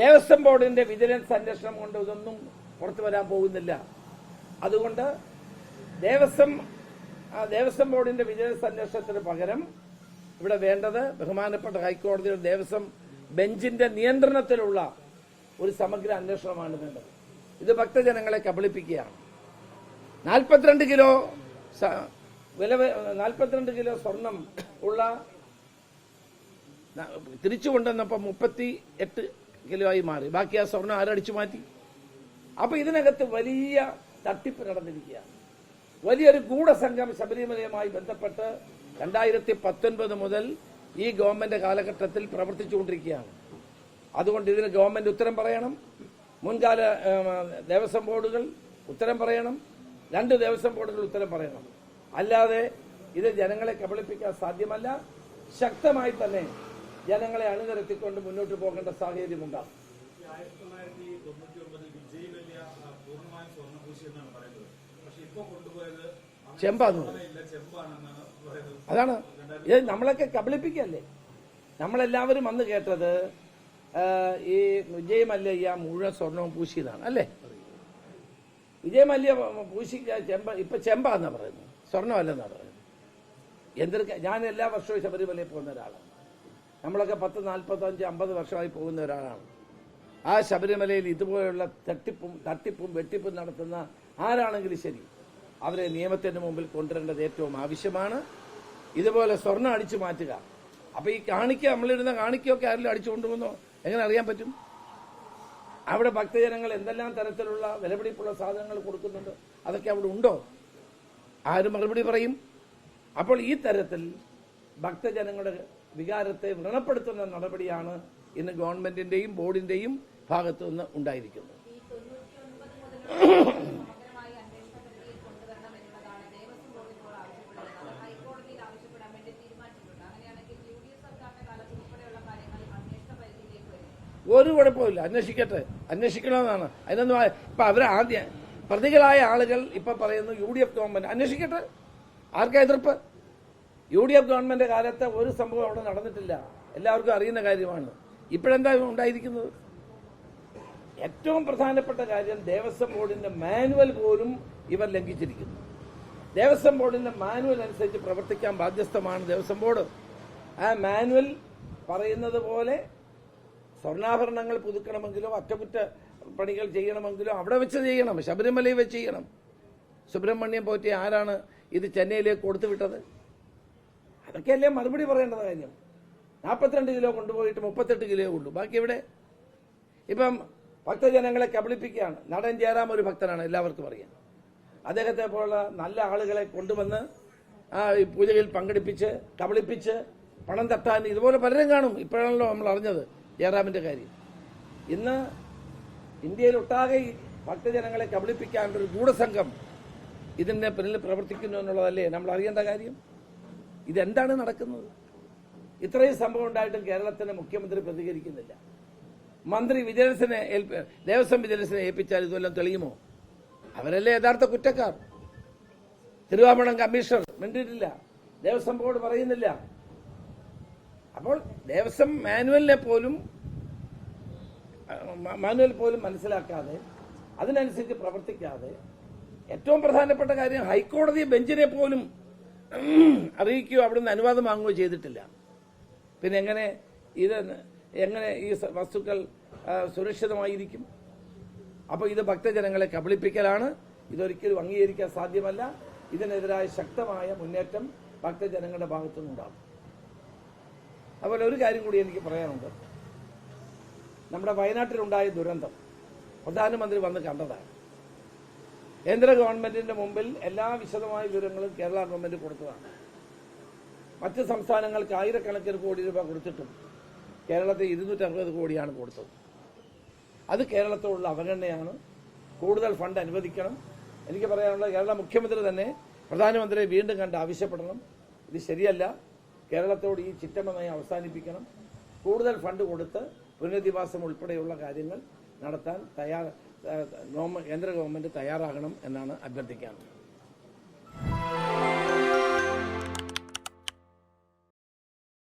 ദേവസ്വം ബോർഡിന്റെ വിജിലൻസ് അന്വേഷണം കൊണ്ട് ഇതൊന്നും പുറത്തു വരാൻ പോകുന്നില്ല. അതുകൊണ്ട് ദേവസ്വം ദേവസ്വം ബോർഡിന്റെ വിജിലൻസ് അന്വേഷണത്തിന് പകരം ഇവിടെ വേണ്ടത് ബഹുമാനപ്പെട്ട ഹൈക്കോടതിയുടെ ദേവസ്വം ബെഞ്ചിന്റെ നിയന്ത്രണത്തിലുള്ള ഒരു സമഗ്ര അന്വേഷണമാണ് വേണ്ടത്. ഇത് ഭക്തജനങ്ങളെ കബളിപ്പിക്കുകയാണ്. നാൽപ്പത്തിരണ്ട് കിലോ വില നാൽപ്പത്തിരണ്ട് കിലോ സ്വർണം ഉള്ള തിരിച്ചു കൊണ്ടുവന്നപ്പോൾ മുപ്പത്തി എട്ട് കിലോ മാറി. ബാക്കി ആ സ്വർണം ആരടിച്ചു മാറ്റി? അപ്പൊ ഇതിനകത്ത് വലിയ തട്ടിപ്പ് നടന്നിരിക്കുകയാണ്. വലിയൊരു ഗൂഢസംഘം ശബരിമലയുമായി ബന്ധപ്പെട്ട് രണ്ടായിരത്തി പത്തൊൻപത് മുതൽ ഈ ഗവൺമെന്റ് കാലഘട്ടത്തിൽ പ്രവർത്തിച്ചുകൊണ്ടിരിക്കുകയാണ്. അതുകൊണ്ട് ഇതിന് ഗവൺമെന്റ് ഉത്തരം പറയണം. മുൻകാല ദേവസ്വം ബോർഡുകൾ ഉത്തരം പറയണം. രണ്ട് ദേവസ്വം ബോർഡുകൾ ഉത്തരം പറയണം. അല്ലാതെ ഇത് ജനങ്ങളെ കബളിപ്പിക്കാൻ സാധ്യമല്ല. ശക്തമായി തന്നെ ജനങ്ങളെ അണിനിരത്തിക്കൊണ്ട് മുന്നോട്ട് പോകേണ്ട സാഹചര്യം ഉണ്ടാകും ആയിരത്തി തൊള്ളായിരത്തി തൊണ്ണൂറ്റി ഒമ്പതിൽ വിജയ് വലിയ പൂർണമായും സ്വർണ എന്നാണ് പറയുന്നത്. പക്ഷെ ഇപ്പൊ കൊണ്ടുപോയത് ചെമ്പാന്ന് അതാണ്. ഇത് നമ്മളൊക്കെ കബളിപ്പിക്കല്ലേ? നമ്മളെല്ലാവരും അന്ന് കേട്ടത് ഈ വിജയ് മല്യ മുഴുവൻ സ്വർണവും പൂശിയതാണ് അല്ലേ? വിജയ് മല്യ പൂശി ചെമ്പ ഇപ്പൊ ചെമ്പാന്നാ പറയുന്നത്. സ്വർണമല്ലെന്നാ പറയുന്നത്. എന്തൊരു ക- ഞാൻ എല്ലാ വർഷവും ശബരിമലയിൽ പോകുന്ന ഒരാളാണ്. നമ്മളൊക്കെ പത്ത് നാൽപ്പത്തഞ്ച് അമ്പത് വർഷമായി പോകുന്ന ഒരാളാണ്. ആ ശബരിമലയിൽ ഇതുപോലെയുള്ള തട്ടിപ്പും തട്ടിപ്പും വെട്ടിപ്പും നടത്തുന്ന ആരാണെങ്കിലും ശരി അവരെ നിയമത്തിന് മുമ്പിൽ കൊണ്ടുവരേണ്ടത് ഏറ്റവും ആവശ്യമാണ്. ഇതുപോലെ സ്വർണം അടിച്ചു മാറ്റുക. അപ്പൊ ഈ കാണിക്ക നമ്മളിരുന്ന കാണിക്കൊക്കെ ആരെങ്കിലും അടിച്ചു കൊണ്ടുപോകുന്നോ എങ്ങനെ അറിയാൻ പറ്റും? അവിടെ ഭക്തജനങ്ങൾ എന്തെല്ലാം തരത്തിലുള്ള വിലപിടിപ്പുള്ള സാധനങ്ങൾ കൊടുക്കുന്നുണ്ട്? അതൊക്കെ അവിടെ ഉണ്ടോ? ആരും മറുപടി പറയും. അപ്പോൾ ഈ തരത്തിൽ ഭക്തജനങ്ങളുടെ വികാരത്തെ വ്രണപ്പെടുത്തുന്ന നടപടിയാണ് ഇന്ന് ഗവൺമെന്റിന്റെയും ബോർഡിന്റെയും ഭാഗത്തു നിന്ന് ഉണ്ടായിരിക്കുന്നത്. ഒരു കുഴപ്പമില്ല അന്വേഷിക്കട്ടെ. അന്വേഷിക്കണമെന്നാണ്. അതിനൊന്നും ഇപ്പൊ അവരെ ആദ്യം പ്രതികളായ ആളുകൾ ഇപ്പൊ പറയുന്നു യു ഡി എഫ് ഗവൺമെന്റ്. അന്വേഷിക്കട്ടെ. ആർക്കാ എതിർപ്പ്? യു ഡി എഫ് ഗവൺമെന്റ് കാലത്ത് ഒരു സംഭവം അവിടെ നടന്നിട്ടില്ല. എല്ലാവർക്കും അറിയുന്ന കാര്യമാണ്. ഇപ്പോഴെന്താ ഉണ്ടായിരിക്കുന്നത്? ഏറ്റവും പ്രധാനപ്പെട്ട കാര്യം ദേവസ്വം ബോർഡിന്റെ മാനുവൽ പോലും ഇവർ ലംഘിച്ചിരിക്കുന്നു. ദേവസ്വം ബോർഡിന്റെ മാനുവൽ അനുസരിച്ച് പ്രവർത്തിക്കാൻ ബാധ്യസ്ഥമാണ് ദേവസ്വം ബോർഡ്. ആ മാനുവൽ പറയുന്നത് പോലെ സ്വർണാഭരണങ്ങൾ പുതുക്കണമെങ്കിലോ അറ്റകുറ്റ പണികൾ ചെയ്യണമെങ്കിലോ അവിടെ വെച്ച് ചെയ്യണം. ശബരിമലയിൽ വെച്ച് ചെയ്യണം. സുബ്രഹ്മണ്യം പോറ്റി ആരാണ് ഇത് ചെന്നൈയിലേക്ക് കൊടുത്തു വിട്ടത് അതൊക്കെയല്ലേ മറുപടി പറയേണ്ടത് കാര്യം? നാൽപ്പത്തിരണ്ട് കിലോ കൊണ്ടുപോയിട്ട് മുപ്പത്തെട്ട് കിലോ ഉള്ളൂ. ബാക്കി എവിടെ? ഇപ്പം ഭക്തജനങ്ങളെ കബളിപ്പിക്കുകയാണ്. നടൻ ജയറാം ഒരു ഭക്തനാണ് എല്ലാവർക്കും അറിയാം. അദ്ദേഹത്തെ പോലുള്ള നല്ല ആളുകളെ കൊണ്ടുവന്ന് ആ പൂജയിൽ പങ്കെടുപ്പിച്ച് കബളിപ്പിച്ച് പണം തട്ടാൻ ഇതുപോലെ പലരും കാണും. ഇപ്പോഴാണല്ലോ നമ്മൾ അറിഞ്ഞത് ജയറാമിന്റെ കാര്യം. ഇന്ന് ഇന്ത്യയിലൊട്ടാകെ ഭക്തജനങ്ങളെ കബളിപ്പിക്കാനുള്ള ഒരു ഗൂഢസംഘം ഇതിന്റെ പിന്നിൽ പ്രവർത്തിക്കുന്നു എന്നുള്ളതല്ലേ? നമ്മൾ അറിയേണ്ട കാര്യം? ഇതെന്താണ് നടക്കുന്നത്? ഇത്രയും സംഭവം ഉണ്ടായിട്ടും കേരളത്തിന്റെ മുഖ്യമന്ത്രി പ്രതികരിക്കുന്നില്ല. മന്ത്രി വിജിലൻസിനെ ദേവസ്വം വിജിലൻസിനെ ഏൽപ്പിച്ചാൽ ഇതുമെല്ലാം തെളിയുമോ? അവരല്ലേ യഥാർത്ഥ കുറ്റക്കാർ? തിരുവാഭരണം കമ്മീഷണർ മിണ്ടിയിട്ടില്ല. ദേവസ്വം ബോർഡ് പറയുന്നില്ല. അപ്പോൾ ദേവസ്വം മാനുവലിനെ പോലും മാനുവൽ പോലും മനസ്സിലാക്കാതെ അതിനനുസരിച്ച് പ്രവർത്തിക്കാതെ ഏറ്റവും പ്രധാനപ്പെട്ട കാര്യം ഹൈക്കോടതി ബെഞ്ചിനെ പോലും അറിയിക്കുകയോ അവിടുന്ന് അനുവാദം വാങ്ങുകയോ ചെയ്തിട്ടില്ല. പിന്നെ എങ്ങനെ ഇത് എങ്ങനെ ഈ വസ്തുക്കൾ സുരക്ഷിതമായിരിക്കും? അപ്പോൾ ഇത് ഭക്തജനങ്ങളെ കബളിപ്പിക്കലാണ്. ഇതൊരിക്കലും അംഗീകരിക്കാൻ സാധ്യമല്ല. ഇതിനെതിരായ ശക്തമായ മുന്നേറ്റം ഭക്തജനങ്ങളുടെ ഭാഗത്തു നിന്നുണ്ടാകും അതുപോലെ ഒരു കാര്യം കൂടി എനിക്ക് പറയാനുണ്ട്. നമ്മുടെ വയനാട്ടിലുണ്ടായ ദുരന്തം പ്രധാനമന്ത്രി വന്ന് കണ്ടതാണ്. കേന്ദ്ര ഗവൺമെന്റിന്റെ മുമ്പിൽ എല്ലാ വിശദമായ വിവരങ്ങളും കേരള ഗവൺമെന്റ് കൊടുത്തതാണ്. മറ്റ് സംസ്ഥാനങ്ങൾക്ക് ആയിരക്കണക്കിന് കോടി രൂപ കൊടുത്തിട്ടും കേരളത്തെ ഇരുന്നൂറ്റി അറുപത് കോടിയാണ് കൊടുത്തത്. അത് കേരളത്തോടുള്ള അവഗണനയാണ്. കൂടുതൽ ഫണ്ട് അനുവദിക്കണം. എനിക്ക് പറയാനുള്ളത് കേരള മുഖ്യമന്ത്രി തന്നെ പ്രധാനമന്ത്രിയെ വീണ്ടും കണ്ട് ആവശ്യപ്പെടണം. ഇത് ശരിയല്ല. കേരളത്തോട് ഈ ചിറ്റമ്മ അവസാനിപ്പിക്കണം. കൂടുതൽ ഫണ്ട് കൊടുത്ത് പുനരധിവാസം ഉൾപ്പെടെയുള്ള കാര്യങ്ങൾ നടത്താൻ തയ്യാർ കേന്ദ്ര ഗവൺമെന്റ് തയ്യാറാകണം എന്നാണ് അഭ്യർത്ഥിക്കാനുള്ളത്.